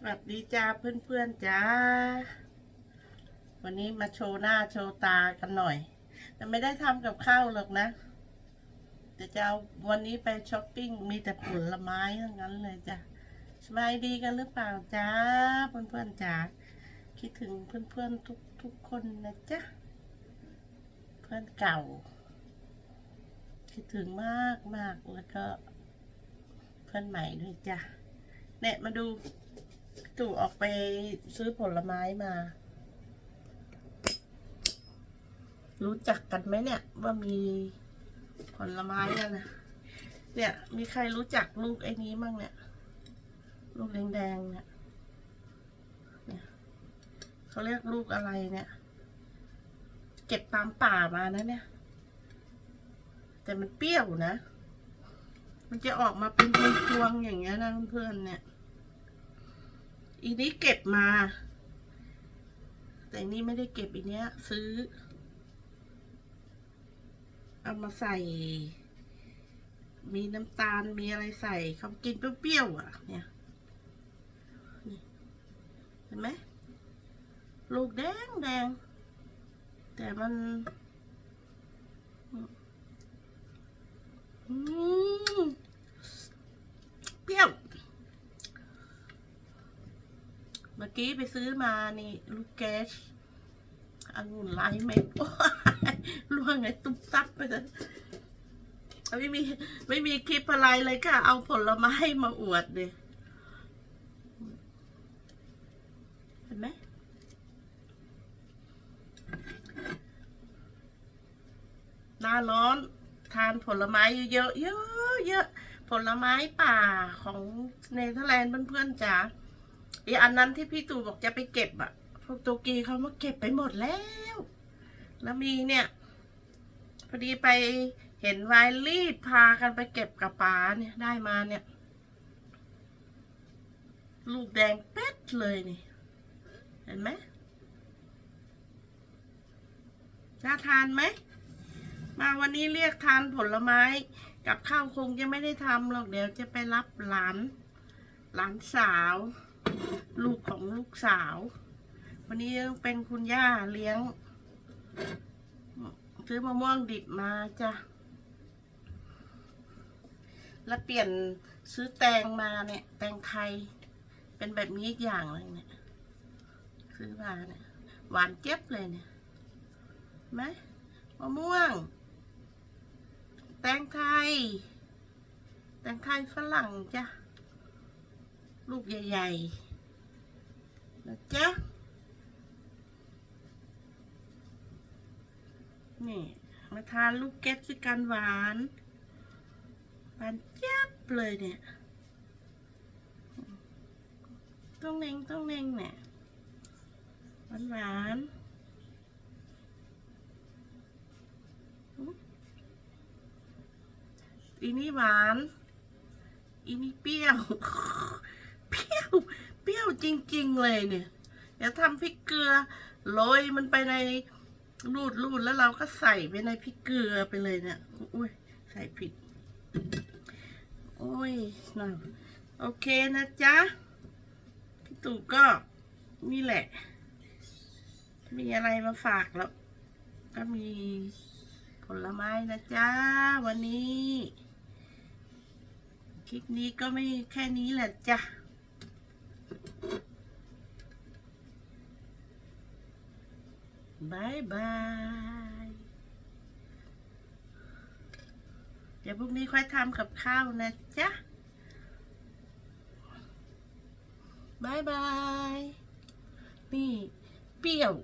สวัสดีจ้าเพื่อนๆจ้า วันนี้มาโชว์หน้าโชว์ตากันหน่อย แต่ไม่ได้ทำกับข้าวหรอกนะแต่จะเอาวันนี้ไปช้อปปิ้งมีแต่ผลไม้ทั้งนั้นเลยจ้ะสบายดีกันหรือเปล่าจ้าเพื่อนๆจ้าคิดถึงเพื่อนๆทุกทุกๆคนนะจ๊ะเพื่อนเก่า คิดถึงมากมากๆแล้วก็ เพื่อนใหม่ด้วยจ้ะเนี่ยมาดู ตู่ออกไปซื้อผลไม้มา รู้จักกันไหมเนี่ย ว่ามีผลไม้อะนะเนี่ย มีใครรู้จักลูกไอ้นี้มั่งเนี่ย ลูกแดงๆเนี่ยเนี่ยเขาเรียกลูกอะไรเนี่ย เก็บตามป่ามานะเนี่ย แต่มันเปรี้ยวนะ มันจะออกมาเป็นพวงๆอย่างเงี้ยนะเพื่อนๆเนี่ย อีนี้เก็บมา แต่อันนี้ไม่ได้เก็บอีเนี้ย ซื้อ เอามาใส่ มีน้ำตาลมีอะไรใส่เขากินเปรี้ยวๆอะ เนี่ยเห็นไหมลูกแดงแดง แต่มันอืมเปรี้ยว เมื่อกี้ไปซื้อมานี่ลูกแกชองุ่นลายเม็ดโอ้ยล่วงไงตุ๊บตับไปเลยไม่มีไม่มีคลิปอะไรเลยค่ะ เอาผลไม้มาอวดเลยเห็นไหมหน้าร้อนทานผลไม้เยอะๆเยอะๆเยอะผลไม้ป่าของเนเธอร์แลนด์เพื่อนๆจ๋า อีอันนั้นที่พี่ตู่บอกจะไปเก็บอะพวกตุกีเขามาเก็บไปหมดแล้ว แล้วมีเนี่ย พอดีไปเห็นวายรีดพากันไปเก็บกับป๋าเนี่ยได้มาเนี่ย ลูกแดงเป๊ดเลยนี่ เห็นไหมน่าทานไหม มาวันนี้เรียกทานผลไม้ กับข้าวคงจะไม่ได้ทำหรอกเดี๋ยวจะไปรับหลาน หลานสาว ลูกของลูกสาว วันนี้เป็นคุณย่าเลี้ยง ซื้อมะม่วงดิบมาจ้ะ แล้วเปลี่ยนซื้อแตงมาเนี่ย แตงไทย เป็นแบบนี้อีกอย่างเลยเนี่ย ซื้อมาเนี่ย หวานเจี๊ยบเลยเนี่ยไหมมะม่วง แตงไทย แตงไทยฝรั่งจ้ะ ลูกใหญ่ๆนะจ๊ะนี่มาทานลูกเก็ตสิกันหวานหวานเจี๊ยบเลยเนี่ยต้องเน่งต้องเน่งเนี่ยหวานหวานๆอุ๊ยอีนี่หวานอีนี่เปรี้ยว เปรี้ยวเปรี้ยวจริง ๆ เลยเนี่ยเดี๋ยวทำพริกเกลือโรยมันไปในรูดรูดแล้วเราก็ใส่ไปในพริกเกลือไปเลยเนี่ยอุ้ยใส่ผิดโอ้ยน่าโอเคนะจ๊ะพี่ตู่ก็นี่แหละ มีอะไรมาฝากแล้ว ก็มีผลไม้นะจ๊ะวันนี้ คลิปนี้ก็ไม่แค่นี้แหละจ้ะ บายบาย เดี๋ยวพรุ่งนี้ค่อยทำกับข้าวนะจ๊ะบายบาย นี่ เปรี้ยว